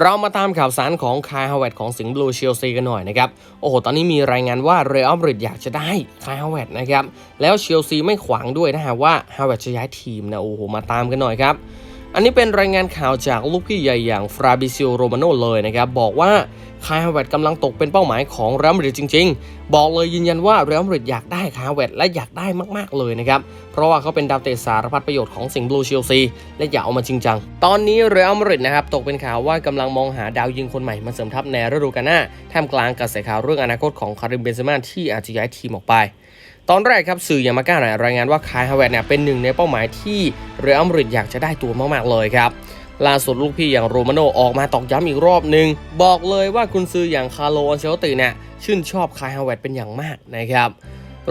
เรามาตามข่าวสารของคายฮาวเวตของสิงห์บลูเชลซีกันหน่อยนะครับ โอ้โห ตอนนี้มีรายงานว่าเรอัลมาดริดอยากจะได้คายฮาวเวตนะครับ แล้วเชลซีไม่ขวางด้วยนะฮะว่าฮาวเวตจะย้ายทีมนะ โอ้โห มาตามกันหน่อยครับ อันนี้เป็นรายงานข่าวจากลูกพี่ใหญ่อย่างฟราบิซิโอโรมาโนเลยนะครับ บอกว่าคายฮาเวตกำลังตกเป็นเป้าหมายของเรอัลมาดริดจริง ๆ บอกเลยยืนยันว่าเรอัลมาดริดอยากได้คายฮาเวตและอยากได้มากๆเลยนะครับ เพราะว่าเขาเป็นดาวเตะสารพัดประโยชน์ของสิงห์บลูเชลซีและอยากเอามาจริงจัง ตอนนี้เรอัลมาดริดนะครับตกเป็นข่าวว่ากำลังมองหาดาวยิงคนใหม่มาเสริมทัพในฤดูกาลหน้าท่ามกลางกระแสข่าวเรื่องอนาคตของคาริมเบนเซม่าที่อาจจะย้ายทีมออกไป ตอนแรกครับสื่ออย่างมาก้าหน่อยรายงานว่าคายฮาวเวตเนี่ยเป็นหนึ่งในเป้าหมายที่เรอัลมาดริดอยากจะได้ตัวมากๆเลยครับล่าสุดลูกพี่อย่างโรมาโนออกมาตอกย้ำอีกรอบหนึ่งบอกเลยว่าคุณซื้ออย่างคาร์โลอันเชลติเนี่ยชื่นชอบคายฮาวเวตเป็นอย่างมากนะครับ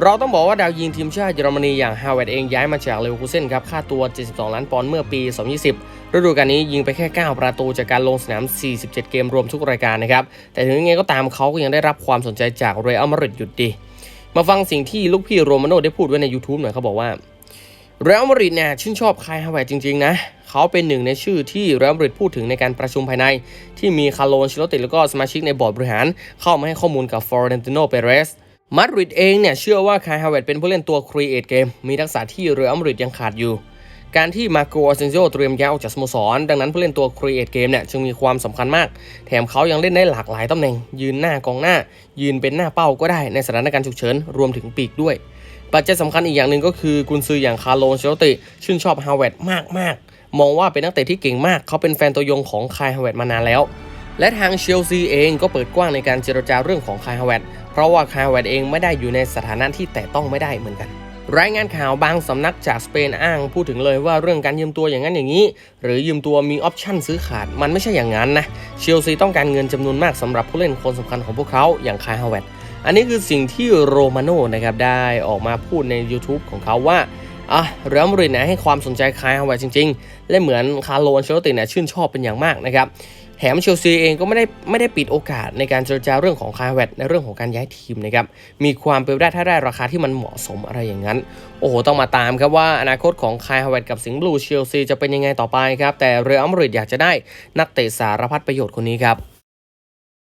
เราต้องบอกว่าดาวยิงทีมชาติเยอรมนีอย่างฮาวเวตเองย้ายมาจากเลเวอร์คูเซนครับค่าตัว 72 ล้านปอนด์เมื่อปี 2020 ฤดูกาลนี้ยิงไปแค่ 9 ประตูจากการลงสนาม 47 เกมรวมทุกรายการนะครับแต่ถึงยังไงก็ตามเขาก็ยังได้รับความสนใจจากเรอัลมาดริดอยู่ดี มาฟังสิ่งที่ลูกพี่โรมาโนได้พูดไว้ใน YouTube หน่อยเขาบอกว่าเรอัลมาดริดเนี่ยชื่นชอบคายฮาวเวตจริง ๆ นะ เขาเป็นหนึ่งในชื่อที่เรอัลมาดริดพูดถึงในการประชุมภายใน ที่มีคาร์โลนชิโลติแล้วก็สมาชิกในบอร์ดบริหาร เข้ามาให้ข้อมูลกับฟลอเรนติโนเปเรสมาดริดเองเนี่ยเชื่อว่าคายฮาวเวตเป็นผู้เล่นตัวครีเอทเกมมีทักษะที่เรอัลมาดริดยังขาดอยู่ การที่มาโกอาเซนโซเตรียมย้ายออกจากสโมสร ดังนั้นผู้เล่นตัวครีเอทเกมเนี่ยจึงมีความสำคัญมาก แถมเขายังเล่นได้หลากหลายตำแหน่ง ยืนหน้ากองหน้า ยืนเป็นหน้าเป้าก็ได้ในสถานการณ์ฉุกเฉิน รวมถึงปีกด้วย ปัจจัยสำคัญอีกอย่างหนึ่งก็คือกุนซืออย่างคาร์โลเชลติ ชื่นชอบฮาวเวตมากมากๆ มองว่าเป็นนักเตะที่เก่งมาก เขาเป็นแฟนตัวยงของคายฮาวเวตมานานแล้ว และทางเชลซีเองก็เปิดกว้างในการเจรจาเรื่องของคายฮาวเวตเพราะว่าคายฮาวเวตเองไม่ได้อยู่ในสถานะที่แตะต้องไม่ได้เหมือนกัน รายงานข่าวบางสำนักจากสเปนอ้างพูดถึงเลยว่าเรื่องการยืมตัวอย่างนั้นอย่างนี้ หรือยืมตัวมีออปชั่นซื้อขาดมันไม่ใช่อย่างนั้นนะเชลซีต้องการเงินจำนวนมากสำหรับผู้เล่นคนสำคัญของพวกเขาอย่างคายฮาวเวตอันนี้คือสิ่งที่โรมาโน่นะครับได้ออกมาพูดใน YouTube ของเขาว่าอะเรอัลมาดริดเนี่ให้ความสนใจคายฮาวเวตจริง ๆ และเหมือนคาร์โลนเชลติเนี่ยชื่นชอบเป็นอย่างมากนะครับ ถมเชลซีเองก็ไม่ได้ไม่ได้ปิดโอกาสในการเจรจาเรื่องของคายฮาวเวตในเรื่องของการย้ายทีมนะครับ มีความเป็นไปได้ถ้าได้ราคาที่มันเหมาะสมอะไรอย่างนั้น โอ้โห ต้องมาตามครับว่าอนาคตของคาร์เวตกับสิงห์บลูเชลซีจะเป็นยังไงต่อไปครับ แต่เรอัลมาดริดอยากจะได้นักเตะสารพัดประโยชน์คนนี้ครับ